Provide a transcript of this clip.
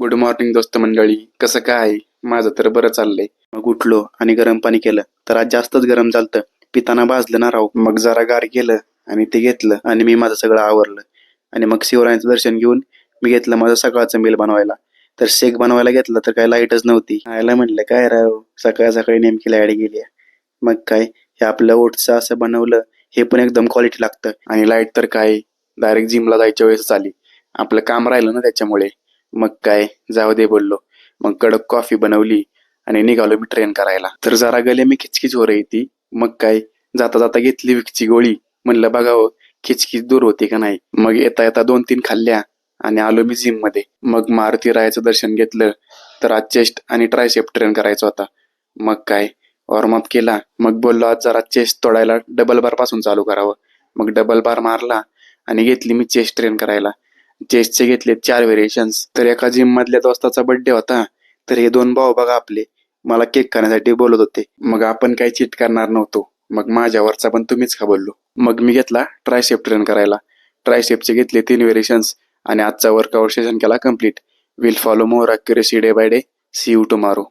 Good morning दोस्त मंडळी. कसं काय? माझं तर बरं चाललंय. मग उठलो आणि गरम पाणी केलं. तर आज जास्तच गरम झालतं. पिताना भाजलं ना राव. मग जरा गार केलं आणि ते घेतलं आणि मी माझं सगळं आवरलं. आणि मग शिवरायांचं दर्शन घेऊन मी घेतलं माझं सकाळचं मेल बनवायला. तर शेक बनवायला घेतलं तर काय लाईटच नव्हती. आयला म्हटलं काय राव? सकाळ सकाळी नेमकी लाइट गेली मग काय? हे आपलं ओटचं असं बनवलं हे पण एकदम क्वालिटी लागतं. आणि लाइट तर काय? डायरेक्ट जिमला जायच्या वेळेस आली. आपलं काम राहिलं ना त्याच्यामुळे. मग काय? जाऊ दे बोललो. मग कडक कॉफी बनवली आणि निघालो मी ट्रेन करायला. तर जरा गले मी खिचखिच हो रही ती मग काय? जाता जाता घेतली विकची गोळी. म्हणलं बघावं हो, खिचखिच दूर होती का नाही? मग येता येता दोन तीन खाल्ल्या आणि आलो मी जिममध्ये. मग मारुती रायाचं दर्शन घेतलं. तर आज चेस्ट आणि ट्रायसेप ट्रेन करायचा होता. मग काय? वॉर्मअप केला. मग बोललो आज जरा चेस्ट तोडायला डबल बारपासून चालू करावं. मग डबल बार मारला आणि घेतली मी चेस्ट ट्रेन करायला. चेस्टचे घेतले चार व्हेरिएशन्स तर एका जिम मधल्या दोस्ताचा बर्थडे होता. तर हे दोन भाऊ बघा आपले. मला केक खाण्यासाठी बोलत होते. मग आपण काही चीट करणार नव्हतो. मग माझ्यावरचा पण तुम्हीच का बोललो. मग मी घेतला ट्रायसेप ट्रेन करायला. ट्रायसेपचे घेतले तीन व्हेरिएशन्स आणि आजचा वर्कआउट सेशन केला complete will follow more accuracy day by day see you tomorrow